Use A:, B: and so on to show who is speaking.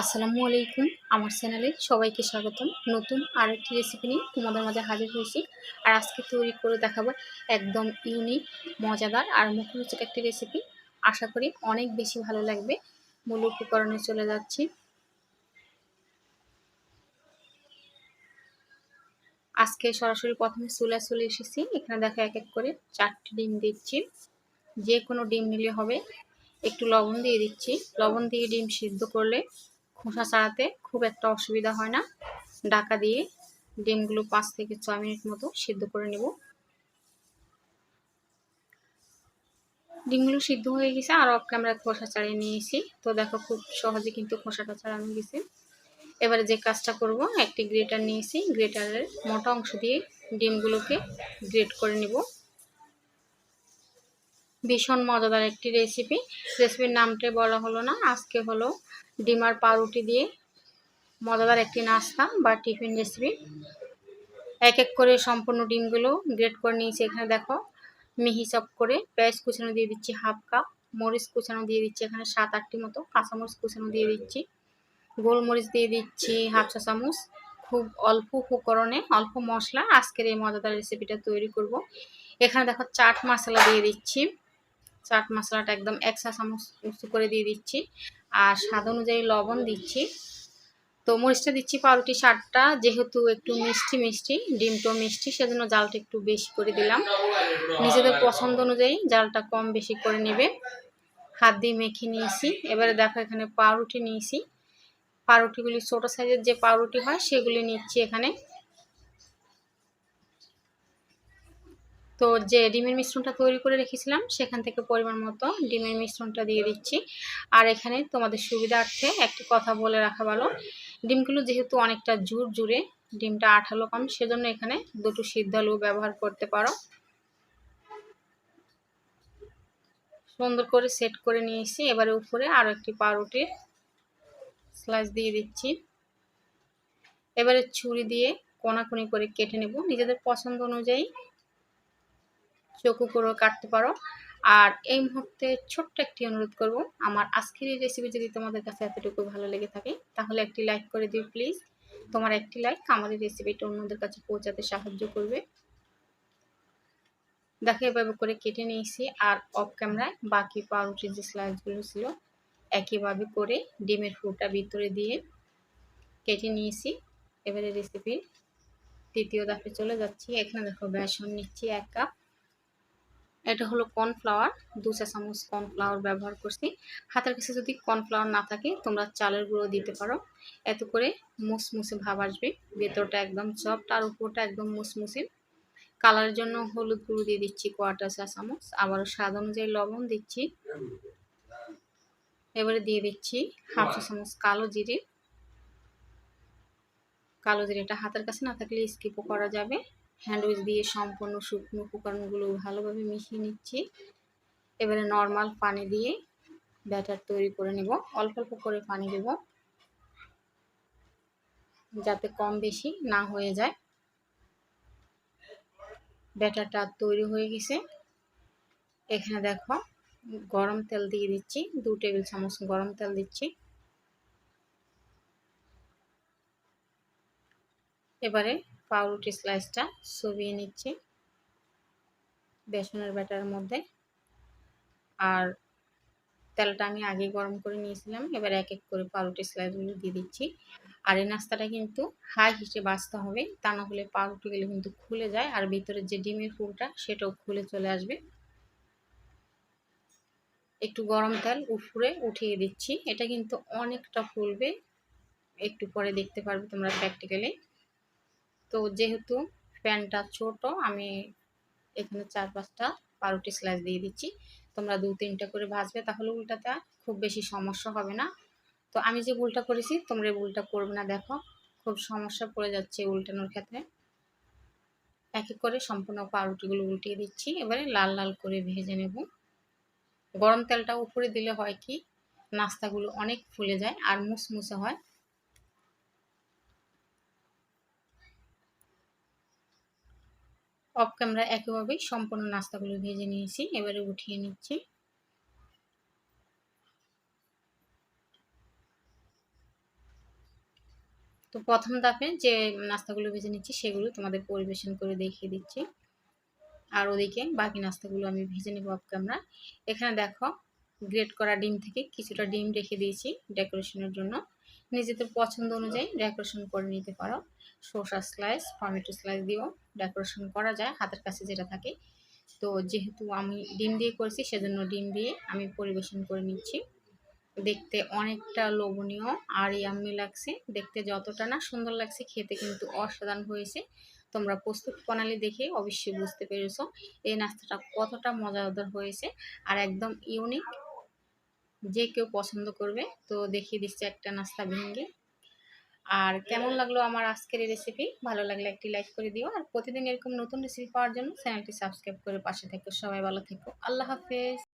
A: আসসালামু আলাইকুম, আমার চ্যানেলে সবাইকে স্বাগতম। নতুন আর একটি রেসিপি নিয়ে তোমাদের মাঝে হাজির হয়েছি। আর আজকে তৈরি করে দেখাবো একদম ইউনিক মজাদার আর মুখরোচক একটি রেসিপি আশা করি অনেক বেশি ভালো লাগবে। মূল উপকরণে চলে যাচ্ছি। আজকে সরাসরি প্রথমে চুলা চলে এসেছি। এখানে দেখো এক এক করে চারটি ডিম দিচ্ছি। যে কোনো ডিম নিলে হবে। একটু লবণ দিয়ে দিচ্ছি। লবণ দিয়ে ডিম সিদ্ধ করলে খোসা ছাড়াতে খুব একটা অসুবিধা হয় না। ডাকা দিয়ে ডিমগুলো পাঁচ থেকে ছয় মিনিট মতো সিদ্ধ করে নেব। ডিমগুলো সিদ্ধ হয়ে গেছে, আর অফ ক্যামেরা খোসা ছাড়িয়ে নিয়েছি। তো দেখো খুব সহজে কিন্তু খোসাটা ছাড়ানো গেছে। এবারে যে কাজটা করব, একটি গ্রেটার নিয়েছি। গ্রেটারের মোটা অংশ দিয়ে ডিমগুলোকে গ্রেট করে নেব। ভীষণ মজাদার একটি রেসিপি রেসিপির নামটাই বলা হলো না, আজকে হলো ডিমার পাউরুটি দিয়ে মজাদার একটি নাস্তা বা টিফিন রেসিপি এক এক করে সম্পূর্ণ ডিমগুলো গ্রেট করে নিয়েছি এখানে দেখো। মিহি চপ করে পেঁয়াজ কুচানো দিয়ে দিচ্ছি হাফ কাপ, মরিচ কুচানো দিয়ে দিচ্ছি এখানে সাত আটটি মতো, কাঁচামরিচ কুচানো দিয়ে দিচ্ছি। গোলমরিচ দিয়ে দিচ্ছি হাফ চা চামচ। খুব অল্প উপকরণে, অল্প মশলা আজকের এই মজাদার রেসিপিটা তৈরি করব। এখানে দেখো চাট মশলা দিয়ে দিচ্ছি। চাট মশলাটা একদম এক চা চামচ উঁচু করে দিয়ে দিচ্ছি। আর স্বাদ অনুযায়ী লবণ দিচ্ছি। তো মরিচটা দিচ্ছি পাউরুটি সারটা যেহেতু একটু মিষ্টি মিষ্টি, ডিমটো মিষ্টি, সেজন্য জালটা একটু বেশি করে দিলাম। নিজেদের পছন্দ অনুযায়ী জালটা কম বেশি করে নেবে। হাত দিয়ে মেখে নিয়েছি। এবারে দেখো এখানে পাউরুটি নিয়েছি। পাউরুটিগুলি ছোটো সাইজের যে পাউরুটি হয়, সেগুলি নিচ্ছি এখানে। তো যে ডিমের মিশ্রণটা তৈরি করে রেখেছিলাম, সেখান থেকে পরিমাণ মতো ডিমের মিশ্রণটা দিয়ে দিচ্ছি। আর এখানে তোমাদের সুবিধার্থে একটি কথা বলে রাখা ভালো, ডিমগুলো যেহেতু অনেকটা জুর জুড়ে ডিমটা আঠালো কম, সেজন্য এখানে দুটো সিদ্ধ আলু ব্যবহার করতে পারো। সুন্দর করে সেট করে নিয়েছি, এবারে উপরে আরও একটি পাউরুটির স্লাইস দিয়ে দিচ্ছি। এবারে ছুরি দিয়ে কোনাকুনি করে কেটে নেব। নিজেদের পছন্দ অনুযায়ী চকু করেও কাটতে পারো। আর এই মুহূর্তে ছোট্ট একটি অনুরোধ করব, আমার আজকের এই রেসিপি যদি তোমাদের কাছে এতটুকু ভালো লেগে থাকে, তাহলে একটি লাইক করে দিও প্লিজ তোমার একটি লাইক আমাদের রেসিপিটা অন্যদের কাছে পৌঁছাতে সাহায্য করবে। দেখো, এভাবে করে কেটে নিয়েছি, আর অফ ক্যামেরায় বাকি পাউরুটির যে স্লাইসগুলো ছিল একইভাবে করে ডিমের ফুটা ভিতরে দিয়ে কেটে নিয়েছি। এবারে রেসিপির তৃতীয় দাপে চলে যাচ্ছি। এখানে দেখো বেসন নিচ্ছি, এক কাপ এটা হলো কর্নফ্লাওয়ার। দু চা চামচ কর্নফ্লাওয়ার ব্যবহার করছি। হাতের কাছে যদি কর্নফ্লাওয়ার না থাকে তোমরা চালের গুঁড়ো দিতে পারো। এত করে মুসমুসে ভাব আসবে। ভেতরটা একদম সফট আর উপরটা একদম মুসমুসে। কালারের জন্য হলুদ গুঁড়ো দিয়ে দিচ্ছি কোয়াটার চা চামচ আবারও স্বাদ অনুযায়ী লবণ দিচ্ছি। এবারে দিয়ে দিচ্ছি হাফ চা চামচ কালো জিরে। কালো জিরেটা হাতের কাছে না থাকলে স্কিপও করা যাবে। হ্যান্ডউইচ দিয়ে সম্পূর্ণ শুকনো উপকরণগুলো ভালোভাবে মিশিয়ে নিচ্ছি। এবারে নর্মাল পানি দিয়ে ব্যাটার তৈরি করে নেব। অল্প অল্প করে পানি দেব। যাতে কম বেশি না হয়ে যায়। ব্যাটারটা তৈরি হয়ে গেছে। এখানে দেখো, গরম তেল দিয়ে দিচ্ছি। দু টেবিল চামচ গরম তেল দিচ্ছি। এবারে পাউরুটি স্লাইসটা সবিয়ে নিচ্ছি বেসনের ব্যাটার মধ্যে। আর তেলটা আমি আগে গরম করে নিয়েছিলাম, এবার এক এক করে পাউরুটি স্লাইসগুলো দিয়ে দিচ্ছি। আর এই নাস্তাটা কিন্তু হাই হিসেবে বাঁচতে হবে, তা না হলে পাউরুটিগুলো কিন্তু খুলে যায়, আর ভিতরের যে ডিমের ফুলটা সেটাও খুলে চলে আসবে। একটু গরম তেল উপরে উঠিয়ে দিচ্ছি, এটা কিন্তু অনেকটা ফুলবে, একটু পরে দেখতে পারবে তোমরা প্র্যাকটিক্যালি তো যেহেতু প্যানটা ছোট, আমি এখানে চার পাঁচটা পাউরুটি স্লাইস দিয়ে দিচ্ছি। তোমরা দু তিনটা করে ভাজবে, তাহলে উল্টাতে খুব বেশি সমস্যা হবে না। তো আমি যে ভুলটা করেছি, তোমরা ভুলটা করবে না, দেখো। খুব সমস্যা পড়ে যাচ্ছে উল্টানোর ক্ষেত্রে। এক এক করে সম্পূর্ণ পাউরুটিগুলো উল্টিয়ে দিচ্ছি। এবারে লাল লাল করে ভেজে নেব। গরম তেলটা উপরে দিলে হয় কি, নাস্তাগুলো অনেক ফুলে যায় আর মুসমুসে হয়। অফ ক্যামেরা একইভাবেই সম্পূর্ণ নাস্তাগুলো ভেজে নিয়েছি, এবারে উঠিয়ে নিচ্ছি। তো প্রথম ধাপে যে নাস্তাগুলো ভেজে নিচ্ছি, সেগুলো তোমাদের পরিবেশন করে দেখিয়ে দিচ্ছি। আর ওদিকে বাকি নাস্তাগুলো আমি ভেজে নেব অফ ক্যামেরা এখানে দেখো, গ্রেট করা ডিম থেকে কিছুটা ডিম রেখে দিয়েছি ডেকোরেশনের জন্য। নিজেদের পছন্দ অনুযায়ী ডেকোরেশন করে নিতে পারো। শসা স্লাইস টমেটো স্লাইস দিয়েও ডেকোরেশন করা যায় হাতের কাছে যেটা থাকে। তো যেহেতু আমি ডিম দিয়ে করেছি, সেজন্য ডিম দিয়ে আমি পরিবেশন করে নিচ্ছি। দেখতে অনেকটা লোভনীয় আর ইয়াম্মি লাগছে। দেখতে যতটা না সুন্দর লাগছে, খেতে কিন্তু অসাধারণ হয়েছে। তোমরা প্রস্তুত প্রণালী দেখে অবশ্যই বুঝতে পেরেছ। এই নাস্তাটা কতটা মজাদার হয়েছে আর একদম ইউনিক যে কেউ পছন্দ করবে, তো দেখিয়ে দিচ্ছে একটা নাস্তা ভেঙে। আর কেমন লাগল আমার আজকের এই রেসিপি ভালো লাগলে একটি লাইক করে দিও। আর প্রতিদিন এরকম নতুন রেসিপি পাওয়ার জন্য চ্যানেলটি সাবস্ক্রাইব করে পাশে থেকো। সবাই ভালো থেকো। আল্লাহ হাফেজ।